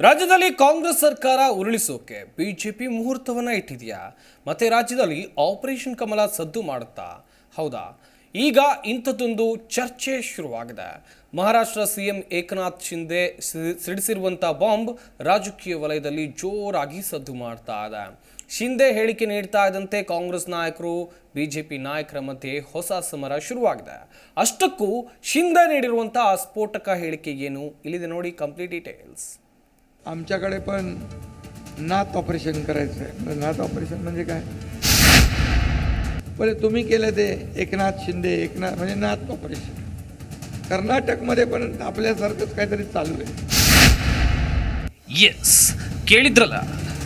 ರಾಜ್ಯದಲ್ಲಿ ಕಾಂಗ್ರೆಸ್ ಸರ್ಕಾರ ಉರುಳಿಸೋಕೆ ಬಿಜೆಪಿ ಮುಹೂರ್ತವನ್ನ ಇಟ್ಟಿದೆಯಾ. ಮತ್ತೆ ರಾಜ್ಯದಲ್ಲಿ ಆಪರೇಷನ್ ಕಮಲ ಸದ್ದು ಮಾಡುತ್ತಾ? ಹೌದಾ? ಈಗ ಇಂಥದ್ದೊಂದು ಚರ್ಚೆ ಶುರುವಾಗಿದೆ. ಮಹಾರಾಷ್ಟ್ರ ಸಿಎಂ ಏಕನಾಥ್ ಶಿಂದೆ ಸಿಡಿಸಿರುವಂಥ ಬಾಂಬ್ ರಾಜಕೀಯ ವಲಯದಲ್ಲಿ ಜೋರಾಗಿ ಸದ್ದು ಮಾಡ್ತಾ ಇದೆ. ಶಿಂದೆ ಹೇಳಿಕೆ ನೀಡ್ತಾ ಇದ್ದಂತೆ ಕಾಂಗ್ರೆಸ್ ನಾಯಕರು ಬಿಜೆಪಿ ನಾಯಕರ ಮಧ್ಯೆ ಹೊಸ ಸಮರ ಶುರುವಾಗಿದೆ. ಅಷ್ಟಕ್ಕೂ ಶಿಂದೆ ನೀಡಿರುವಂಥ ಸ್ಫೋಟಕ ಹೇಳಿಕೆ ಏನು? ಇಲ್ಲಿದೆ ನೋಡಿ ಕಂಪ್ಲೀಟ್ ಡೀಟೇಲ್ಸ್. आमच्याकडे पण नात ऑपरेशन करायचं आहे नात ऑपरेशन म्हणजे काय बरे तुम्ही केलं ते एकनाथ शिंदे एकनाथ म्हणजे नात ऑपरेशन कर्नाटकमध्ये पण आपल्यासारखंच काहीतरी चालू आहे ಎಸ್ ಕೇಳಿದ್ರಲ್ಲ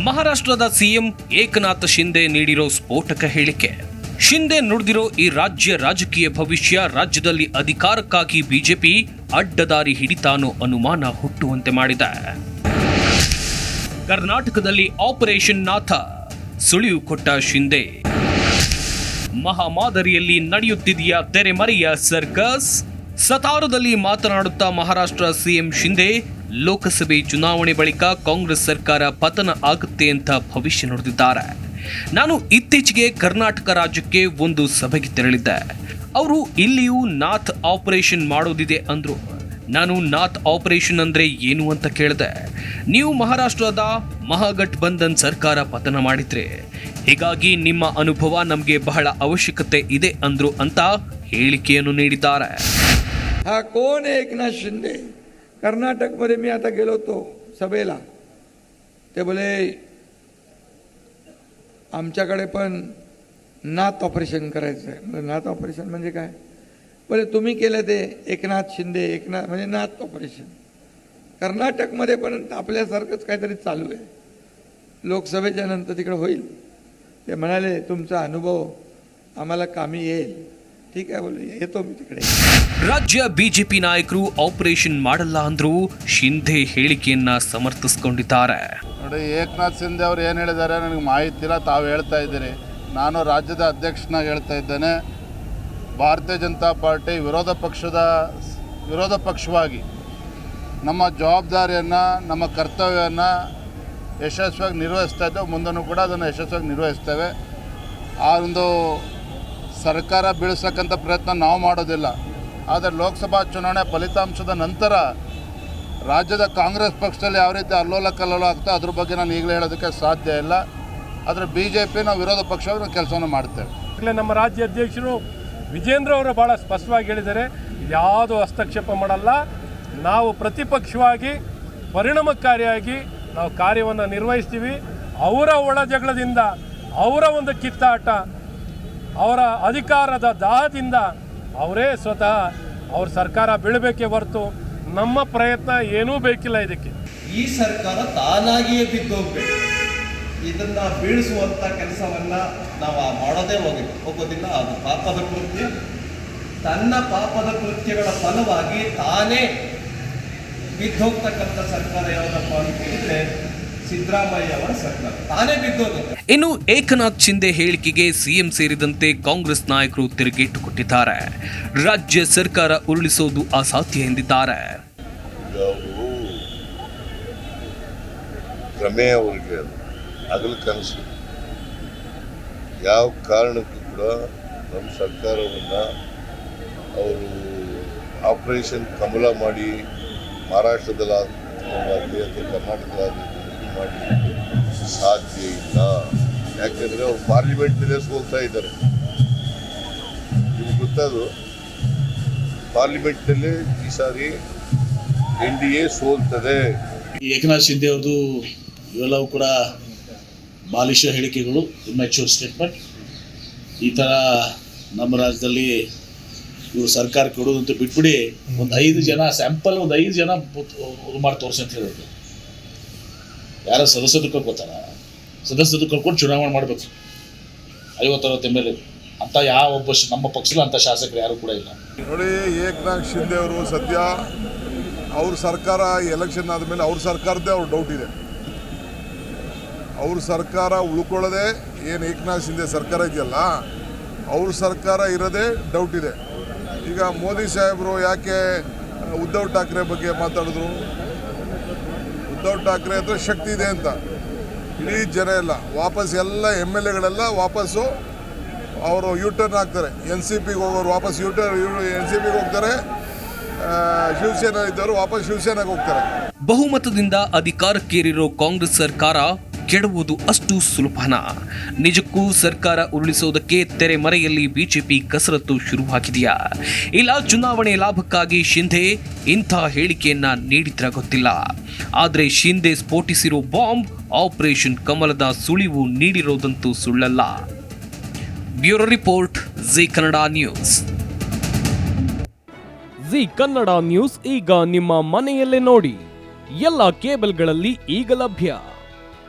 ಮಹಾರಾಷ್ಟ್ರದ ಸಿಎಂ ಏಕನಾಥ್ ಶಿಂದೆ ನೀಡಿರೋ ಸ್ಫೋಟಕ ಹೇಳಿಕೆ ಶಿಂದೆ ನುಡಿದಿರೋ ಈ ರಾಜ್ಯ ರಾಜಕೀಯ ಭವಿಷ್ಯ ರಾಜ್ಯದಲ್ಲಿ ಅಧಿಕಾರಕ್ಕಾಗಿ ಬಿಜೆಪಿ ಅಡ್ಡದಾರಿ ಹಿಡಿತಾನೋ ಅನುಮಾನ ಹುಟ್ಟುವಂತೆ ಮಾಡಿದೆ ಕರ್ನಾಟಕದಲ್ಲಿ ಆಪರೇಷನ್ ನಾಥ, ಸುಳಿವು ಕೊಟ್ಟ ಶಿಂದೆ. ಮಹಾಮಾದರಿಯಲ್ಲಿ ನಡೆಯುತ್ತಿದೆಯಾ ತೆರೆಮರೆಯ ಸರ್ಕಸ್? ಸತಾರದಲ್ಲಿ ಮಾತನಾಡುತ್ತಾ ಮಹಾರಾಷ್ಟ್ರ ಸಿಎಂ ಶಿಂದೆ, ಲೋಕಸಭೆ ಚುನಾವಣೆ ಬಳಿಕ ಕಾಂಗ್ರೆಸ್ ಸರ್ಕಾರ ಪತನ ಆಗುತ್ತೆ ಅಂತ ಭವಿಷ್ಯ ನುಡಿದಿದ್ದಾರೆ. ನಾನು ಇತ್ತೀಚೆಗೆ ಕರ್ನಾಟಕ ರಾಜ್ಯಕ್ಕೆ ಒಂದು ಸಭೆಗೆ ತೆರಳಿದ್ದೆ. ಅವರು ಇಲ್ಲಿಯೂ ನಾಥ್ ಆಪರೇಷನ್ ಮಾಡೋದಿದೆ ಅಂದ್ರು. ನಾನು ನಾಥ್ ಆಪರೇಷನ್ ಅಂದ್ರೆ ಏನು ಅಂತ ಕೇಳಿದೆ. ನೀವು ಮಹಾರಾಷ್ಟ್ರದ ಮಹಾಗಠಬಂಧನ್ ಸರ್ಕಾರ ಪತನ ಮಾಡಿದ್ರೆ ಹೀಗಾಗಿ ನಿಮ್ಮ ಅನುಭವ ನಮಗೆ ಬಹಳ ಅವಶ್ಯಕತೆ ಇದೆ ಅಂದ್ರು ಅಂತ ಹೇಳಿಕೆಯನ್ನು ನೀಡಿದ್ದಾರೆ हा कोण आहे एकनाथ शिंदे कर्नाटकमध्ये मी आता गेलो होतो सभेला ते बोले आमच्याकडे पण नात ऑपरेशन करायचं आहे म्हणलं, नात ऑपरेशन म्हणजे काय बोले तुम्ही केलं ते एकनाथ शिंदे एकनाथ म्हणजे नात ऑपरेशन कर्नाटकमध्ये पण आपल्यासारखंच काहीतरी चालू आहे लोकसभेच्या नंतर तिकडे होईल ते म्हणाले तुमचा अनुभव आम्हाला कामी येईल ठीक आहे बोले येतो मी तिकडे ರಾಜ್ಯ ಬಿಜೆಪಿ ನಾಯಕರು ಆಪರೇಷನ್ ಮಾಡಲ್ಲ ಅಂದ್ರೂ ಶಿಂಧೆ ಹೇಳಿಕೆಯನ್ನ ಸಮರ್ಥಿಸಿಕೊಂಡಿದ್ದಾರೆ ನೋಡಿ ಏಕನಾಥ್ ಶಿಂದೆ ಅವರು ಏನು ಹೇಳಿದ್ದಾರೆ ನನಗೆ ಮಾಹಿತಿ ಇಲ್ಲ ತಾವು ಹೇಳ್ತಾ ಇದ್ದೀರಿ ನಾನು ರಾಜ್ಯದ ಅಧ್ಯಕ್ಷನಾಗಿ ಹೇಳ್ತಾ ಇದ್ದೇನೆ ಭಾರತೀಯ ಜನತಾ ಪಾರ್ಟಿ ವಿರೋಧ ಪಕ್ಷದ ವಿರೋಧ ಪಕ್ಷವಾಗಿ ನಮ್ಮ ಜವಾಬ್ದಾರಿಯನ್ನು, ನಮ್ಮ ಕರ್ತವ್ಯವನ್ನು ಯಶಸ್ವಿಯಾಗಿ ನಿರ್ವಹಿಸ್ತಾ ಇದ್ದೇವೆ. ಮುಂದೂ ಕೂಡ ಅದನ್ನು ಯಶಸ್ವಿಯಾಗಿ ನಿರ್ವಹಿಸ್ತೇವೆ. ಆ ಒಂದು ಸರ್ಕಾರ ಬೀಳಿಸಕ್ಕಂಥ ಪ್ರಯತ್ನ ನಾವು ಮಾಡೋದಿಲ್ಲ. ಆದರೆ ಲೋಕಸಭಾ ಚುನಾವಣೆ ಫಲಿತಾಂಶದ ನಂತರ ರಾಜ್ಯದ ಕಾಂಗ್ರೆಸ್ ಪಕ್ಷದಲ್ಲಿ ಯಾವ ರೀತಿ ಅಲ್ಲೋಲ ಕಲ್ಲೋಲ ಆಗ್ತೋ ಅದ್ರ ಬಗ್ಗೆ ನಾನು ಈಗಲೇ ಹೇಳೋದಕ್ಕೆ ಸಾಧ್ಯ ಇಲ್ಲ. ಆದರೆ ಬಿ ಜೆ ಪಿ ನಾವು ವಿರೋಧ ಪಕ್ಷವಾಗಿ ನಾವು ಕೆಲಸವನ್ನು ಮಾಡ್ತೇವೆ. ಈಗಲೇ ನಮ್ಮ ರಾಜ್ಯ ಅಧ್ಯಕ್ಷರು ವಿಜೇಂದ್ರ ಅವರು ಭಾಳ ಸ್ಪಷ್ಟವಾಗಿ ಹೇಳಿದ್ದಾರೆ ಯಾವುದು ಹಸ್ತಕ್ಷೇಪ ಮಾಡಲ್ಲ. ನಾವು ಪ್ರತಿಪಕ್ಷವಾಗಿ ಪರಿಣಾಮಕಾರಿಯಾಗಿ ನಾವು ಕಾರ್ಯವನ್ನು ನಿರ್ವಹಿಸ್ತೀವಿ. ಅವರ ಒಳ ಜಗಳದಿಂದ, ಅವರ ಒಂದು ಕಿತ್ತಾಟ, ಅವರ ಅಧಿಕಾರದ ದಾಹದಿಂದ ಅವರೇ ಸ್ವತಃ ಅವ್ರ ಸರ್ಕಾರ ಬೀಳಬೇಕೇ ಹೊರತು ನಮ್ಮ ಪ್ರಯತ್ನ ಏನೂ ಬೇಕಿಲ್ಲ ಇದಕ್ಕೆ. ಈ ಸರ್ಕಾರ ತಾನಾಗಿಯೇ ಬಿದ್ದೋಗ್ಬೇಕು. ಇದನ್ನ ಬೀಳಿಸುವಂತ ಕೆಲಸವನ್ನ ನಾವು ಮಾಡೋದೇ ಹೋಗಿ ಹೋಗೋದಿಲ್ಲ, ಅದು ಪಾಪದ ಕೃತ್ಯ. ತನ್ನ ಪಾಪದ ಕೃತ್ಯಗಳ ಫಲವಾಗಿ ತಾನೇ ಬಿದ್ದೋಗ್ತಕ್ಕಂಥ ಸರ್ಕಾರ ಯಾವುದಪ್ಪ ಅಂತ ಹೇಳಿದ್ರೆ ಸಿದ್ದರಾಮಯ್ಯ ಅವರ ಸರ್ಕಾರ. ತಾನೇ ಬಿದ್ದೋದು ಇನ್ನು ಏಕನಾಥ್ ಶಿಂದೆ ಹೇಳಿಕೆಗೆ ಸಿಎಂ ಸೇರಿದಂತೆ ಕಾಂಗ್ರೆಸ್ ನಾಯಕರು ತಿರುಗೇಟು ಕೊಟ್ಟಿದ್ದಾರೆ. ರಾಜ್ಯ ಸರ್ಕಾರ ಉರುಳಿಸೋದು ಅಸಾಧ್ಯ ಎಂದಿದ್ದಾರೆ. ಅವರು ಅವರಿಗೆ ಅವ್ರಿಗೆ ಹಗಲು ಕನಸು. ಯಾವ ಕಾರಣಕ್ಕೂ ಕೂಡ ನಮ್ಮ ಸರ್ಕಾರವನ್ನು ಅವರು ಆಪರೇಷನ್ ಕಮಲ ಮಾಡಿ ಮಹಾರಾಷ್ಟ್ರದಲ್ಲಾಗಲಿ ಅಥವಾ ಕರ್ನಾಟಕದಲ್ಲಾಗಲಿ ಮಾಡಿ ಸಾಧ್ಯ ಇಲ್ಲ. ಯಾಕೆಂದರೆ ಅವ್ರು ಪಾರ್ಲಿಮೆಂಟ್ನಲ್ಲೇ ಸೋಲ್ತಾ ಇದ್ದಾರೆ. ನಿಮ್ಗೆ ಗೊತ್ತದು ಪಾರ್ಲಿಮೆಂಟ್ನಲ್ಲೇ ಈ ಸಾರಿ ಎನ್ ಡಿ ಎ ಸೋಲ್ತದೆ. ಏಕನಾಥ್ ಶಿಂದೆ ಅವ್ರದ್ದು ಇವೆಲ್ಲವೂ ಕೂಡ ಬಾಲಿಶ ಹೇಳಿಕೆಗಳು ಇಮ್ಯಾಚೂರ್ ಸ್ಟೇಟ್ಮೆಂಟ್ ಈ ಥರ ನಮ್ಮ ರಾಜ್ಯದಲ್ಲಿ ಇವರು ಸರ್ಕಾರ ಕೊಡೋದಂತ ಬಿಟ್ಬಿಡಿ ಒಂದು ಐದು ಜನ ಸ್ಯಾಂಪಲ್ ಒಂದು ಐದು ಜನ ಇದು ಮಾಡಿ ತೋರಿಸಿ ಅಂತ ಹೇಳಿದ್ರು. ಯಾರ ಸದಸ್ಯರು ಕಳ್ಕೊತಾರ ಸದಸ್ಯರು ಕಳ್ಕೊಂಡು ಚುನಾವಣೆ ಮಾಡಬೇಕು. ಐವತ್ತರವತ್ತು ಎಂ ಎಲ್ ಎ ಅಂತ ಯಾವ ಒಬ್ಬ ನಮ್ಮ ಪಕ್ಷದ ಅಂತ ಶಾಸಕರು ಯಾರು ಕೂಡ ಇಲ್ಲ. ನೋಡಿ ಏಕನಾಥ್ ಶಿಂದೆ ಅವರು ಸದ್ಯ ಅವ್ರ ಸರ್ಕಾರ ಎಲೆಕ್ಷನ್ ಆದಮೇಲೆ ಅವ್ರ ಸರ್ಕಾರದ್ದೇ ಅವ್ರ ಡೌಟ್ ಇದೆ. ಅವ್ರ ಸರ್ಕಾರ ಉಳ್ಕೊಳ್ಳೋದೇ ಏನು ಏಕನಾಥ್ ಶಿಂದೆ ಸರ್ಕಾರ ಇದೆಯಲ್ಲ ಅವ್ರ ಸರ್ಕಾರ ಇರೋದೇ ಡೌಟ್ ಇದೆ. ಈಗ ಮೋದಿ ಸಾಹೇಬರು ಯಾಕೆ ಉದ್ಧವ್ ಠಾಕ್ರೆ ಬಗ್ಗೆ ಮಾತಾಡಿದ್ರು? ಉದ್ಧವ್ ಠಾಕ್ರೆ ಹತ್ರ ಶಕ್ತಿ ಇದೆ ಅಂತ. ಇಡೀ ಜನ ಎಲ್ಲ, ವಾಪಸ್ ಎಲ್ಲ ಎಂ ಎಲ್ ಎಗಳೆಲ್ಲ ವಾಪಸ್ಸು ಅವರು ಯು ಟರ್ನ್ ಹಾಕ್ತಾರೆ. ಎನ್ ಸಿ ಪಿಗೆ ಹೋಗೋರು ವಾಪಸ್ ಯೂ ಟರ್ನ್ ಎನ್ ಸಿ ಪಿಗೆ ಹೋಗ್ತಾರೆ. ಶಿವಸೇನಾ ಇದ್ದವರು ವಾಪಸ್ ಶಿವಸೇನೆಗೆ ಹೋಗ್ತಾರೆ. ಬಹುಮತದಿಂದ ಅಧಿಕಾರಕ್ಕೇರಿರೋ ಕಾಂಗ್ರೆಸ್ ಸರ್ಕಾರ ಕೆಡುವುದು ಅಷ್ಟು ಸುಲಭನ. ನಿಜಕ್ಕೂ ಸರ್ಕಾರ ಉರುಳಿಸೋದಕ್ಕೆ ತೆರೆಮರೆಯಲ್ಲಿ ಬಿಜೆಪಿ ಕಸರತ್ತು ಶುರುವಾಗಿದೆಯಾ? ಇಲ್ಲ, ಚುನಾವಣೆ ಲಾಭಕ್ಕಾಗಿ ಶಿಂಧೆ? ಇಂಥ ಹೇಳಿಕೆಯನ್ನ ನೀಡಿದ್ರ ಗೊತ್ತಿಲ್ಲ. ಆದರೆ ಶಿಂಧೆ ಸ್ಫೋಟಿಸಿರೋ ಬಾಂಬ್, ಆಪರೇಷನ್ ಕಮಲದ ಸುಳಿವು ನೀಡಿರೋದಂತೂ ಸುಳ್ಳಲ್ಲ. Bureau report, Zee Kannada news. Zee Kannada news ಈಗ ನಿಮ್ಮ ಮನೆಯಲ್ಲೇ ನೋಡಿ. ಎಲ್ಲ ಕೇಬಲ್ಗಳಲ್ಲಿ ಈಗ ಲಭ್ಯ.